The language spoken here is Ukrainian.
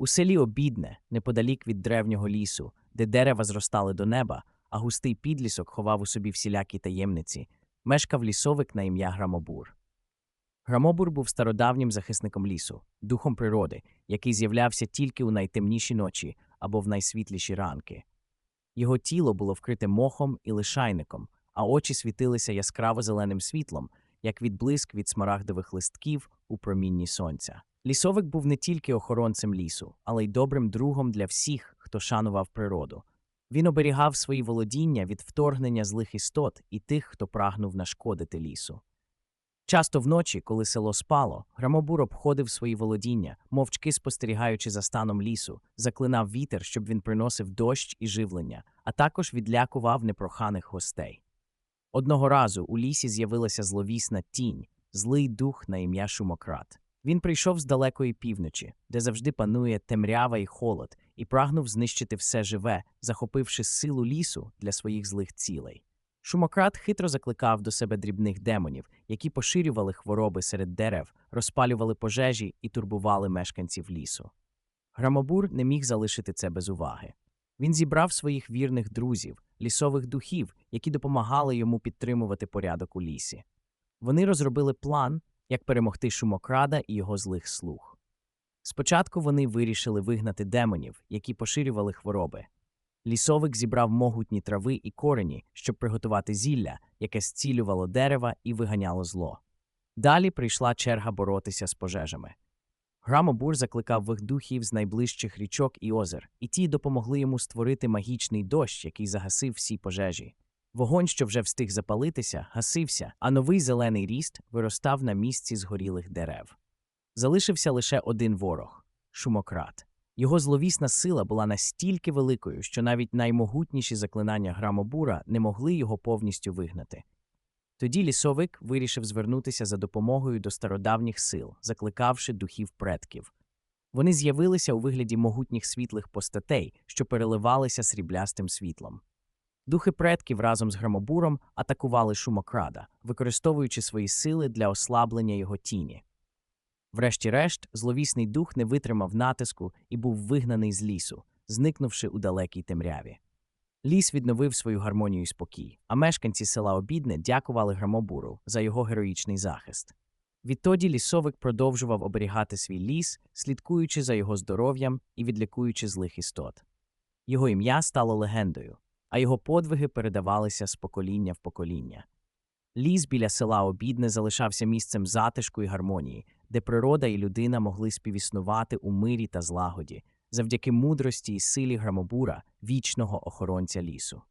У селі Обідне, неподалік від древнього лісу, де дерева зростали до неба, а густий підлісок ховав у собі всілякі таємниці, мешкав лісовик на ім'я Грамобур. Грамобур був стародавнім захисником лісу, духом природи, який з'являвся тільки у найтемніші ночі або в найсвітліші ранки. Його тіло було вкрите мохом і лишайником, а очі світилися яскраво зеленим світлом, як відблиск від смарагдових листків у промінні сонця. Лісовик був не тільки охоронцем лісу, але й добрим другом для всіх, хто шанував природу. Він оберігав свої володіння від вторгнення злих істот і тих, хто прагнув нашкодити лісу. Часто вночі, коли село спало, Грамобур обходив свої володіння, мовчки спостерігаючи за станом лісу, заклинав вітер, щоб він приносив дощ і живлення, а також відлякував непроханих гостей. Одного разу у лісі з'явилася зловісна тінь, злий дух на ім'я Шумократ. Він прийшов з далекої півночі, де завжди панує темрява і холод, і прагнув знищити все живе, захопивши силу лісу для своїх злих цілей. Шумократ хитро закликав до себе дрібних демонів, які поширювали хвороби серед дерев, розпалювали пожежі і турбували мешканців лісу. Грамобур не міг залишити це без уваги. Він зібрав своїх вірних друзів, лісових духів, які допомагали йому підтримувати порядок у лісі. Вони розробили план, як перемогти шумокрада і його злих слуг. Спочатку вони вирішили вигнати демонів, які поширювали хвороби. Лісовик зібрав могутні трави і корені, щоб приготувати зілля, яке зцілювало дерева і виганяло зло. Далі прийшла черга боротися з пожежами. Грамобур закликав вих духів з найближчих річок і озер, і ті допомогли йому створити магічний дощ, який загасив всі пожежі. Вогонь, що вже встиг запалитися, гасився, а новий зелений ріст виростав на місці згорілих дерев. Залишився лише один ворог шумократ. Його зловісна сила була настільки великою, що навіть наймогутніші заклинання Грамобура не могли його повністю вигнати. Тоді лісовик вирішив звернутися за допомогою до стародавніх сил, закликавши духів предків. Вони з'явилися у вигляді могутніх світлих постатей, що переливалися сріблястим світлом. Духи предків разом з Грамобуром атакували шумокрада, використовуючи свої сили для ослаблення його тіні. Врешті-решт, зловісний дух не витримав натиску і був вигнаний з лісу, зникнувши у далекій темряві. Ліс відновив свою гармонію і спокій, а мешканці села Обідне дякували Грамобуру за його героїчний захист. Відтоді лісовик продовжував оберігати свій ліс, слідкуючи за його здоров'ям і відлікуючи злих істот. Його ім'я стало легендою, а його подвиги передавалися з покоління в покоління. Ліс біля села Обідне залишався місцем затишку і гармонії, де природа і людина могли співіснувати у мирі та злагоді, завдяки мудрості і силі Грамобура, вічного охоронця лісу.